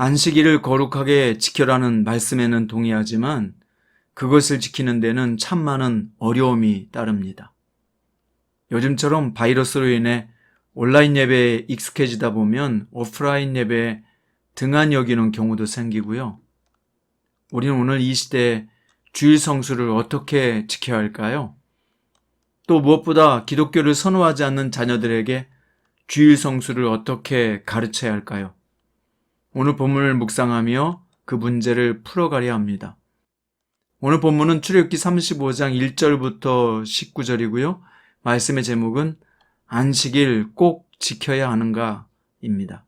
안식일을 거룩하게 지켜라는 말씀에는 동의하지만 그것을 지키는 데는 참 많은 어려움이 따릅니다. 요즘처럼 바이러스로 인해 온라인 예배에 익숙해지다 보면 오프라인 예배에 등한 여기는 경우도 생기고요. 우리는 오늘 이 시대에 주일 성수를 어떻게 지켜야 할까요? 또 무엇보다 기독교를 선호하지 않는 자녀들에게 주일 성수를 어떻게 가르쳐야 할까요? 오늘 본문을 묵상하며 그 문제를 풀어가려 합니다. 오늘 본문은 출애굽기 35장 1절부터 19절이고요. 말씀의 제목은 안식일 꼭 지켜야 하는가입니다.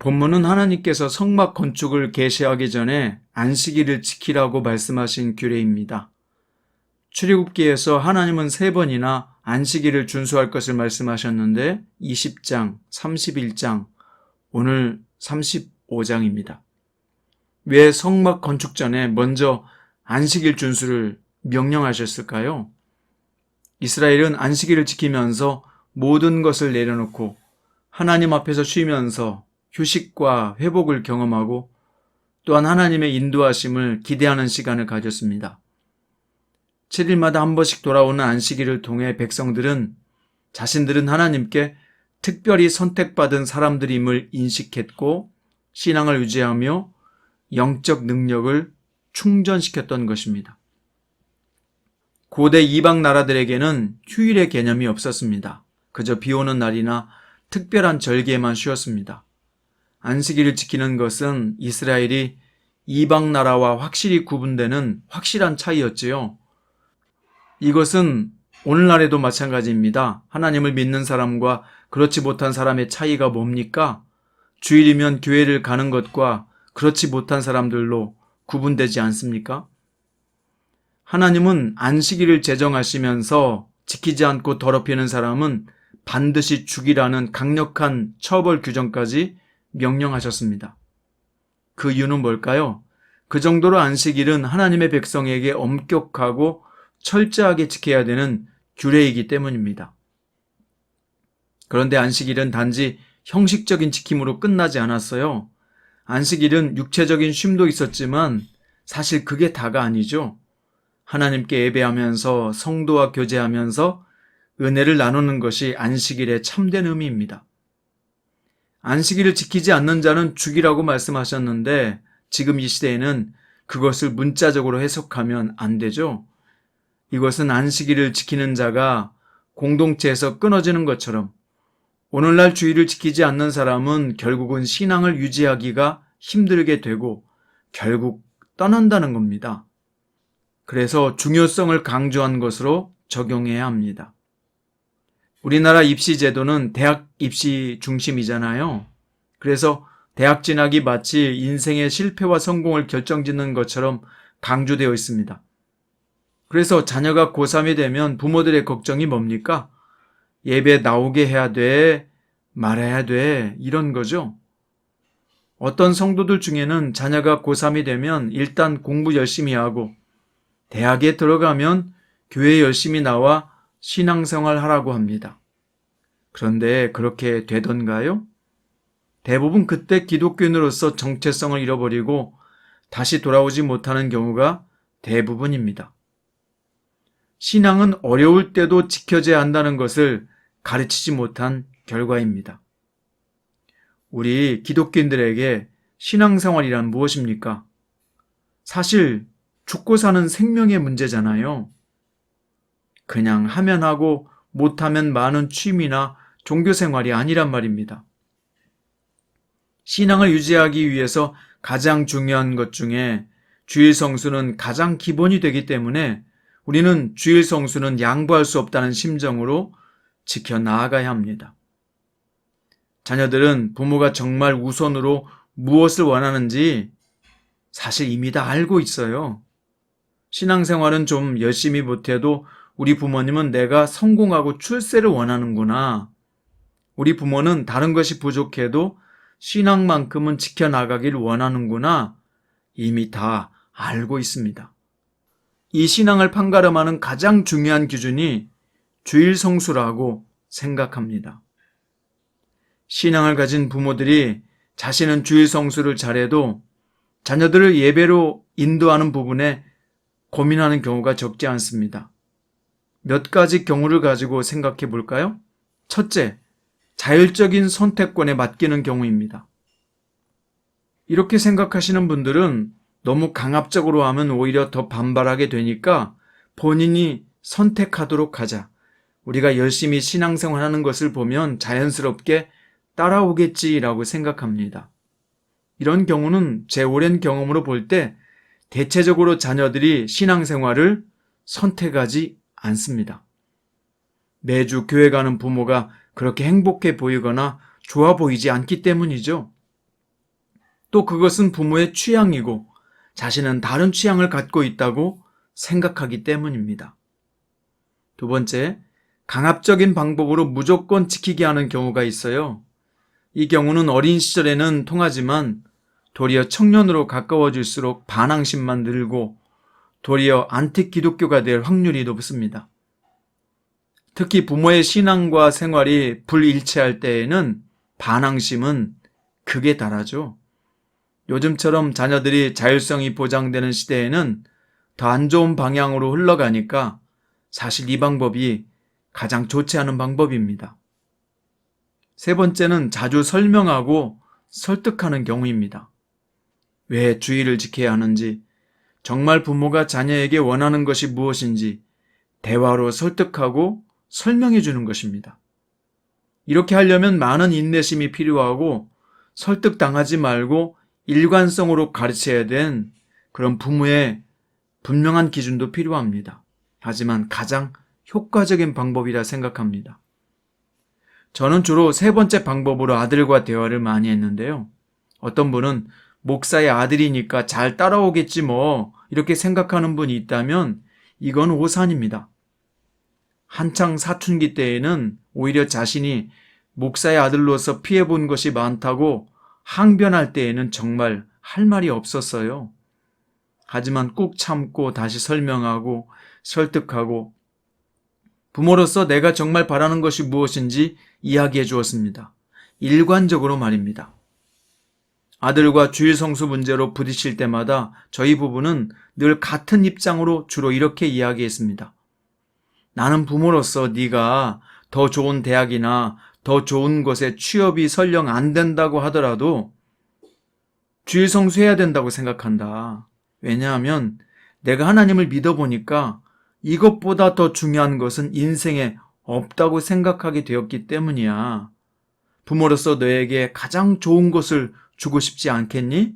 본문은 하나님께서 성막 건축을 개시하기 전에 안식일을 지키라고 말씀하신 규례입니다. 출애굽기에서 하나님은 세 번이나 안식일을 준수할 것을 말씀하셨는데 20장, 31장, 오늘 35장입니다. 왜 성막 건축 전에 먼저 안식일 준수를 명령하셨을까요? 이스라엘은 안식일을 지키면서 모든 것을 내려놓고 하나님 앞에서 쉬면서 휴식과 회복을 경험하고 또한 하나님의 인도하심을 기대하는 시간을 가졌습니다. 7일마다 한 번씩 돌아오는 안식일을 통해 백성들은 자신들은 하나님께 특별히 선택받은 사람들임을 인식했고 신앙을 유지하며 영적 능력을 충전시켰던 것입니다. 고대 이방 나라들에게는 휴일의 개념이 없었습니다. 그저 비 오는 날이나 특별한 절기에만 쉬었습니다. 안식일을 지키는 것은 이스라엘이 이방 나라와 확실히 구분되는 확실한 차이였지요. 이것은 오늘날에도 마찬가지입니다. 하나님을 믿는 사람과 그렇지 못한 사람의 차이가 뭡니까? 주일이면 교회를 가는 것과 그렇지 못한 사람들로 구분되지 않습니까? 하나님은 안식일을 제정하시면서 지키지 않고 더럽히는 사람은 반드시 죽이라는 강력한 처벌 규정까지 명령하셨습니다. 그 이유는 뭘까요? 그 정도로 안식일은 하나님의 백성에게 엄격하고 철저하게 지켜야 되는 규례이기 때문입니다. 그런데 안식일은 단지 형식적인 지킴으로 끝나지 않았어요. 안식일은 육체적인 쉼도 있었지만 사실 그게 다가 아니죠. 하나님께 예배하면서 성도와 교제하면서 은혜를 나누는 것이 안식일의 참된 의미입니다. 안식일을 지키지 않는 자는 죽이라고 말씀하셨는데 지금 이 시대에는 그것을 문자적으로 해석하면 안 되죠. 이것은 안식일을 지키는 자가 공동체에서 끊어지는 것처럼 오늘날 주의를 지키지 않는 사람은 결국은 신앙을 유지하기가 힘들게 되고 결국 떠난다는 겁니다. 그래서 중요성을 강조한 것으로 적용해야 합니다. 우리나라 입시 제도는 대학 입시 중심이잖아요. 그래서 대학 진학이 마치 인생의 실패와 성공을 결정짓는 것처럼 강조되어 있습니다. 그래서 자녀가 고3이 되면 부모들의 걱정이 뭡니까? 예배 나오게 해야 돼, 말해야 돼, 이런 거죠. 어떤 성도들 중에는 자녀가 고3이 되면 일단 공부 열심히 하고 대학에 들어가면 교회 열심히 나와 신앙생활 하라고 합니다. 그런데 그렇게 되던가요? 대부분 그때 기독교인으로서 정체성을 잃어버리고 다시 돌아오지 못하는 경우가 대부분입니다. 신앙은 어려울 때도 지켜져야 한다는 것을 가르치지 못한 결과입니다. 우리 기독교인들에게 신앙생활이란 무엇입니까? 사실 죽고 사는 생명의 문제잖아요. 그냥 하면 하고 못하면 많은 취미나 종교 생활이 아니란 말입니다. 신앙을 유지하기 위해서 가장 중요한 것 중에 주일 성수는 가장 기본이 되기 때문에 우리는 주일 성수는 양보할 수 없다는 심정으로 지켜 나아가야 합니다. 자녀들은 부모가 정말 우선으로 무엇을 원하는지 사실 이미 다 알고 있어요. 신앙생활은 좀 열심히 못해도 우리 부모님은 내가 성공하고 출세를 원하는구나. 우리 부모는 다른 것이 부족해도 신앙만큼은 지켜나가길 원하는구나. 이미 다 알고 있습니다. 이 신앙을 판가름하는 가장 중요한 기준이 주일 성수라고 생각합니다. 신앙을 가진 부모들이 자신은 주일 성수를 잘해도 자녀들을 예배로 인도하는 부분에 고민하는 경우가 적지 않습니다. 몇 가지 경우를 가지고 생각해 볼까요? 첫째, 자율적인 선택권에 맡기는 경우입니다. 이렇게 생각하시는 분들은 너무 강압적으로 하면 오히려 더 반발하게 되니까 본인이 선택하도록 하자. 우리가 열심히 신앙생활 하는 것을 보면 자연스럽게 따라오겠지라고 생각합니다. 이런 경우는 제 오랜 경험으로 볼 때 대체적으로 자녀들이 신앙생활을 선택하지 않습니다. 매주 교회 가는 부모가 그렇게 행복해 보이거나 좋아 보이지 않기 때문이죠. 또 그것은 부모의 취향이고 자신은 다른 취향을 갖고 있다고 생각하기 때문입니다. 두 번째, 강압적인 방법으로 무조건 지키게 하는 경우가 있어요. 이 경우는 어린 시절에는 통하지만 도리어 청년으로 가까워질수록 반항심만 늘고 도리어 안티 기독교가 될 확률이 높습니다. 특히 부모의 신앙과 생활이 불일치할 때에는 반항심은 극에 달하죠. 요즘처럼 자녀들이 자율성이 보장되는 시대에는 더 안 좋은 방향으로 흘러가니까 사실 이 방법이 가장 좋지 않은 방법입니다. 세 번째는 자주 설명하고 설득하는 경우입니다. 왜 주의를 지켜야 하는지, 정말 부모가 자녀에게 원하는 것이 무엇인지 대화로 설득하고 설명해 주는 것입니다. 이렇게 하려면 많은 인내심이 필요하고 설득당하지 말고 일관성으로 가르쳐야 된 그런 부모의 분명한 기준도 필요합니다. 하지만 가장 효과적인 방법이라 생각합니다. 저는 주로 세 번째 방법으로 아들과 대화를 많이 했는데요. 어떤 분은 목사의 아들이니까 잘 따라오겠지 뭐 이렇게 생각하는 분이 있다면 이건 오산입니다. 한창 사춘기 때에는 오히려 자신이 목사의 아들로서 피해본 것이 많다고 항변할 때에는 정말 할 말이 없었어요. 하지만 꾹 참고 다시 설명하고 설득하고 부모로서 내가 정말 바라는 것이 무엇인지 이야기해 주었습니다. 일관적으로 말입니다. 아들과 주일 성수 문제로 부딪힐 때마다 저희 부부는 늘 같은 입장으로 주로 이렇게 이야기했습니다. 나는 부모로서 네가 더 좋은 대학이나 더 좋은 곳에 취업이 설령 안 된다고 하더라도 주일 성수해야 된다고 생각한다. 왜냐하면 내가 하나님을 믿어보니까 이것보다 더 중요한 것은 인생에 없다고 생각하게 되었기 때문이야. 부모로서 너에게 가장 좋은 것을 주고 싶지 않겠니?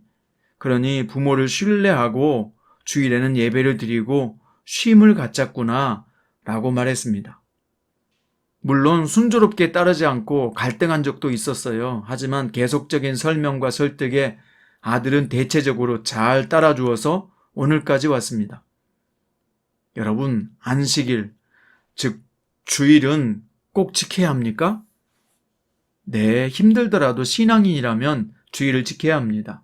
그러니 부모를 신뢰하고 주일에는 예배를 드리고 쉼을 갖자꾸나 라고 말했습니다. 물론 순조롭게 따르지 않고 갈등한 적도 있었어요. 하지만 계속적인 설명과 설득에 아들은 대체적으로 잘 따라주어서 오늘까지 왔습니다. 여러분, 안식일, 즉, 주일은 꼭 지켜야 합니까? 네, 힘들더라도 신앙인이라면 주일을 지켜야 합니다.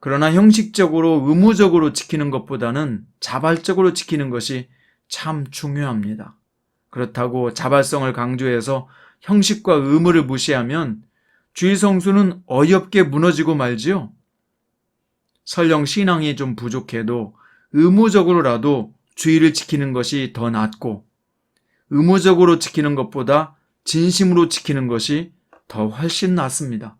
그러나 형식적으로 의무적으로 지키는 것보다는 자발적으로 지키는 것이 참 중요합니다. 그렇다고 자발성을 강조해서 형식과 의무를 무시하면 주일 성수는 어이없게 무너지고 말지요. 설령 신앙이 좀 부족해도 의무적으로라도 주의를 지키는 것이 더 낫고 의무적으로 지키는 것보다 진심으로 지키는 것이 더 훨씬 낫습니다.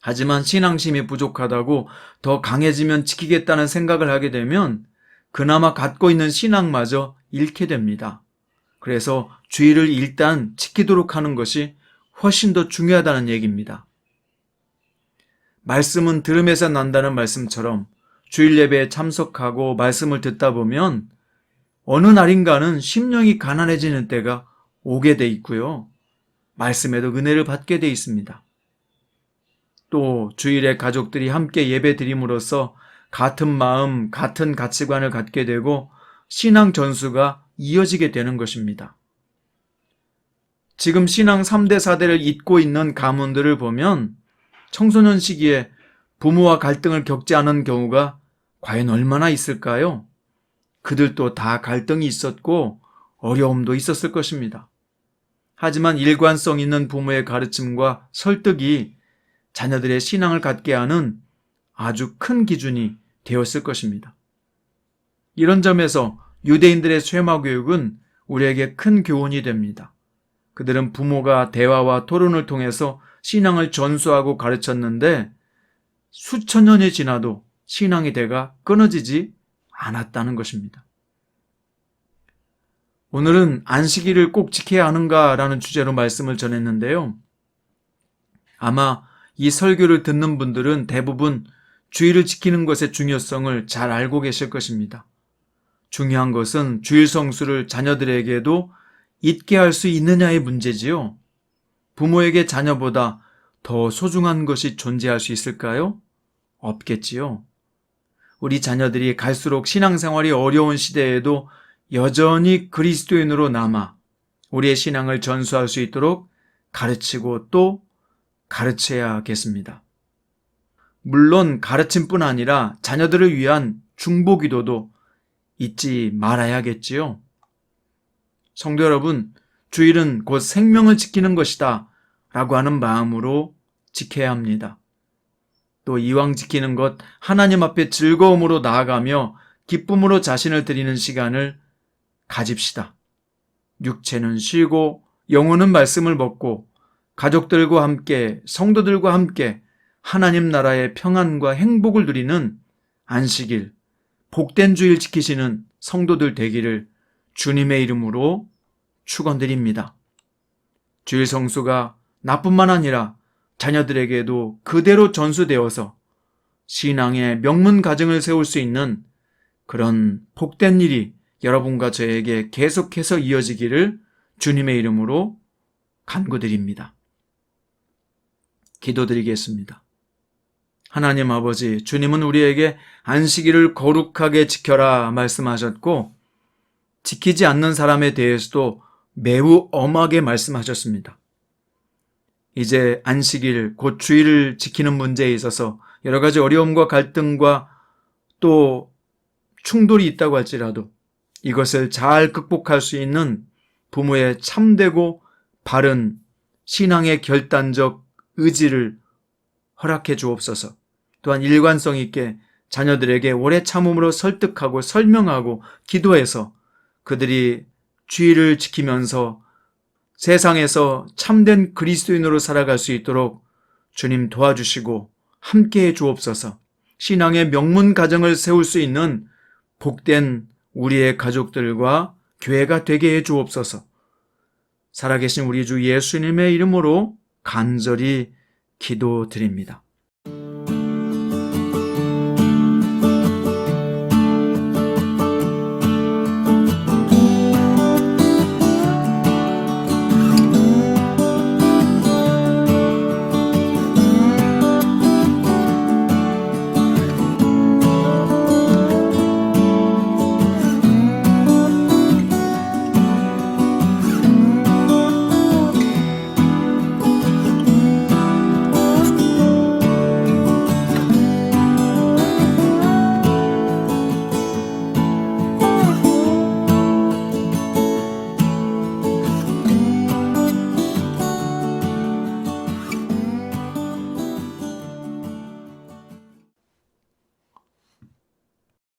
하지만 신앙심이 부족하다고 더 강해지면 지키겠다는 생각을 하게 되면 그나마 갖고 있는 신앙마저 잃게 됩니다. 그래서 주의를 일단 지키도록 하는 것이 훨씬 더 중요하다는 얘기입니다. 말씀은 들음에서 난다는 말씀처럼 주일 예배에 참석하고 말씀을 듣다 보면 어느 날인가는 심령이 가난해지는 때가 오게 돼 있고요. 말씀에도 은혜를 받게 돼 있습니다. 또 주일에 가족들이 함께 예배 드림으로써 같은 마음, 같은 가치관을 갖게 되고 신앙 전수가 이어지게 되는 것입니다. 지금 신앙 3대 4대를 잇고 있는 가문들을 보면 청소년 시기에 부모와 갈등을 겪지 않은 경우가 과연 얼마나 있을까요? 그들도 다 갈등이 있었고 어려움도 있었을 것입니다. 하지만 일관성 있는 부모의 가르침과 설득이 자녀들의 신앙을 갖게 하는 아주 큰 기준이 되었을 것입니다. 이런 점에서 유대인들의 쇠마 교육은 우리에게 큰 교훈이 됩니다. 그들은 부모가 대화와 토론을 통해서 신앙을 전수하고 가르쳤는데 수천 년이 지나도 신앙의 대가 끊어지지 않았다는 것입니다. 오늘은 안식일을 꼭 지켜야 하는가라는 주제로 말씀을 전했는데요. 아마 이 설교를 듣는 분들은 대부분 주일을 지키는 것의 중요성을 잘 알고 계실 것입니다. 중요한 것은 주일 성수를 자녀들에게도 잊게 할 수 있느냐의 문제지요. 부모에게 자녀보다 더 소중한 것이 존재할 수 있을까요? 없겠지요. 우리 자녀들이 갈수록 신앙생활이 어려운 시대에도 여전히 그리스도인으로 남아 우리의 신앙을 전수할 수 있도록 가르치고 또 가르쳐야겠습니다. 물론 가르침뿐 아니라 자녀들을 위한 중보 기도도 잊지 말아야겠지요. 성도 여러분, 주일은 곧 생명을 지키는 것이다 라고 하는 마음으로 지켜야 합니다. 또 이왕 지키는 것 하나님 앞에 즐거움으로 나아가며 기쁨으로 자신을 드리는 시간을 가집시다. 육체는 쉬고 영혼은 말씀을 먹고 가족들과 함께 성도들과 함께 하나님 나라의 평안과 행복을 누리는 안식일, 복된 주일 지키시는 성도들 되기를 주님의 이름으로 축원드립니다. 주일 성수가 나뿐만 아니라 자녀들에게도 그대로 전수되어서 신앙의 명문 가정을 세울 수 있는 그런 복된 일이 여러분과 저에게 계속해서 이어지기를 주님의 이름으로 간구드립니다. 기도드리겠습니다. 하나님 아버지, 주님은 우리에게 안식일을 거룩하게 지켜라 말씀하셨고, 지키지 않는 사람에 대해서도 매우 엄하게 말씀하셨습니다. 이제 안식일, 곧 주일을 지키는 문제에 있어서 여러 가지 어려움과 갈등과 또 충돌이 있다고 할지라도 이것을 잘 극복할 수 있는 부모의 참되고 바른 신앙의 결단적 의지를 허락해 주옵소서. 또한 일관성 있게 자녀들에게 오래 참음으로 설득하고 설명하고 기도해서 그들이 주의를 지키면서 세상에서 참된 그리스도인으로 살아갈 수 있도록 주님 도와주시고 함께해 주옵소서. 신앙의 명문 가정을 세울 수 있는 복된 우리의 가족들과 교회가 되게 해 주옵소서. 살아계신 우리 주 예수님의 이름으로 간절히 기도드립니다.